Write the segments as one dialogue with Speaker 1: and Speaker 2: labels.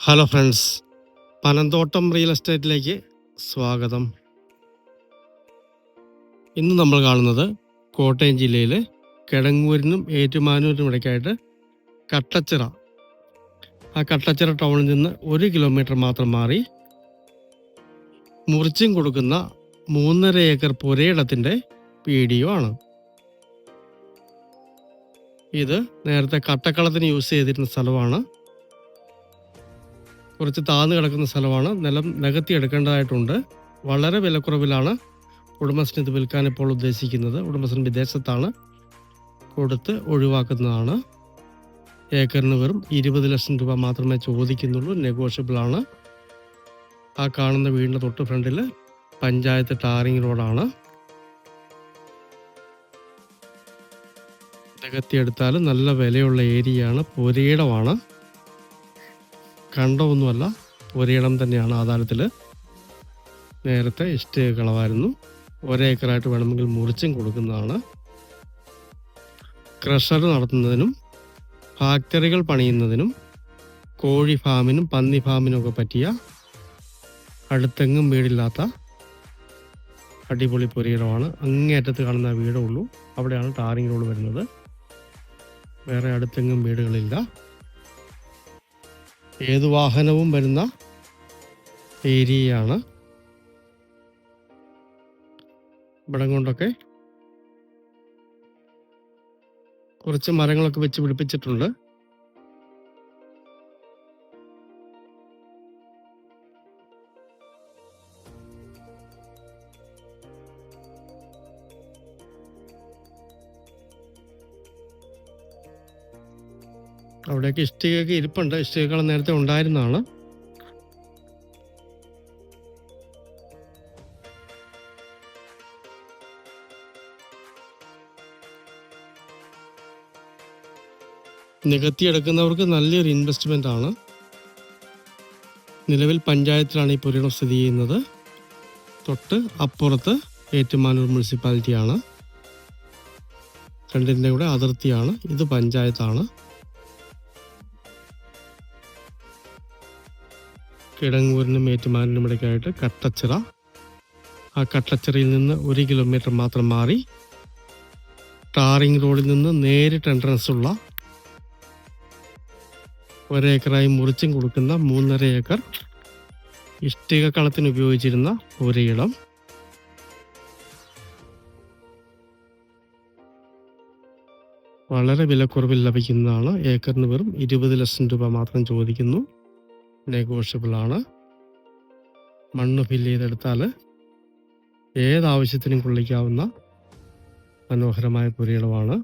Speaker 1: Hello friends Panamthottam real എസ്റ്റേറ്റിലേക്ക് സ്വാഗതം. ഇന്ന് നമ്മൾ കാണുന്നത് കോട്ടയം ജില്ലയിലെ കിടങ്ങൂരിനും ഏറ്റുമാനൂരിനും ഇടയ്ക്കായിട്ട് കട്ടച്ചിറ. ആ കട്ടച്ചിറ ടൗണിൽ നിന്ന് ഒരു കിലോമീറ്റർ മാത്രം മാറി മുറിച്ചും കൊടുക്കുന്ന മൂന്നര ഏക്കർ പുരയിടത്തിന്റെ വീഡിയോ ആണ്. ഇത് നേരത്തെ കട്ടക്കളത്തിന് യൂസ് ചെയ്തിരുന്ന സ്ഥലമാണ് കുറച്ച് താഴ്ന്നു കിടക്കുന്ന സ്ഥലമാണ്. നിലം നികത്തി എടുക്കേണ്ടതായിട്ടുണ്ട്. വളരെ വിലക്കുറവിലാണ് ഉടമസ്ഥൻ ഇത് വിൽക്കാൻ ഇപ്പോൾ ഉദ്ദേശിക്കുന്നത്. ഉടമസ്ഥൻ വിദേശത്താണ് കൊടുത്ത് ഒഴിവാക്കുന്നതാണ്. ഏക്കറിന് വെറും ഇരുപത് ലക്ഷം രൂപ മാത്രമേ ചോദിക്കുന്നുള്ളൂ. നെഗോഷ്യബിളാണ്. ആ കാണുന്ന വീടിന്റെ തൊട്ട് ഫ്രണ്ടിൽ പഞ്ചായത്ത് ടാറിംഗ് റോഡാണ്. നികത്തിയെടുത്താൽ നല്ല വിലയുള്ള ഏരിയയാണ്. പുരയിടമാണ്. കണ്ടമൊന്നുമല്ല ഒരിടം തന്നെയാണ് ആധാരത്തിൽ നേരത്തെ ഇഷ്ടിക കളവായിരുന്നു. ഒരേക്കറായിട്ട് വേണമെങ്കിൽ മുറിച്ചും കൊടുക്കുന്നതാണ്. ക്രഷർ നടത്തുന്നതിനും ഫാക്ടറികൾ പണിയുന്നതിനും കോഴി ഫാമിനും പന്നി ഫാമിനും ഒക്കെ പറ്റിയ അടുത്തെങ്ങും വീടില്ലാത്ത അടിപൊളി പുരയിടമാണ്. അങ്ങേയറ്റത്ത് കാണുന്ന വീടേ ഉള്ളൂ. അവിടെയാണ് ടാറിംഗ് റോഡ് വരുന്നത്. വേറെ അടുത്തെങ്ങും വീടുകളില്ല. ഏത് വാഹനവും വരുന്ന ഏരിയയാണ്. ഇവിടം കൊണ്ടൊക്കെ കുറച്ച് മരങ്ങളൊക്കെ വെച്ച് പിടിപ്പിച്ചിട്ടുണ്ട്. അവിടെയൊക്കെ ഇഷ്ടികയൊക്കെ ഇരിപ്പുണ്ട്. ഇഷ്ടികകൾ നേരത്തെ ഉണ്ടായിരുന്നതാണ് നികത്തിയെടുക്കുന്നവർക്ക് നല്ലൊരു ഇൻവെസ്റ്റ്മെന്റ് ആണ്. നിലവിൽ പഞ്ചായത്തിലാണ് ഈ പുരീണം സ്ഥിതി ചെയ്യുന്നത്. തൊട്ട് അപ്പുറത്ത് ഏറ്റുമാനൂർ മുനിസിപ്പാലിറ്റിയാണ്. രണ്ടിന്റെ കൂടെ അതിർത്തിയാണ്. ഇത് പഞ്ചായത്താണ്. കിടങ്ങൂരിനും ഏറ്റുമാനിനും ഇടയ്ക്കായിട്ട് കട്ടച്ചിറ. ആ കട്ടച്ചിറയിൽ നിന്ന് ഒരു കിലോമീറ്റർ മാത്രം മാറി ടാറിംഗ് റോഡിൽ നിന്ന് നേരിട്ട് എൻട്രൻസ് ഉള്ള ഒരേക്കറായി മുറിച്ചും കൊടുക്കുന്ന മൂന്നര ഏക്കർ ഇഷ്ടിക കളത്തിന് ഉപയോഗിച്ചിരുന്ന ഒരിടം വളരെ വിലക്കുറവിൽ ലഭിക്കുന്നതാണ്. ഏക്കറിന് വെറും ഇരുപത് ലക്ഷം രൂപ മാത്രം ചോദിക്കുന്നു. നെഗോഷ്യബിൾ ആണ് മണ്ണ് ഫില്ല് ചെയ്തെടുത്താൽ ഏതാവശ്യത്തിനും കൊള്ളിക്കാവുന്ന മനോഹരമായ പുരയിടമാണ്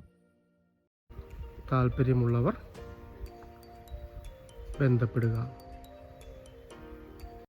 Speaker 1: താല്പര്യമുള്ളവർ ബന്ധപ്പെടുക.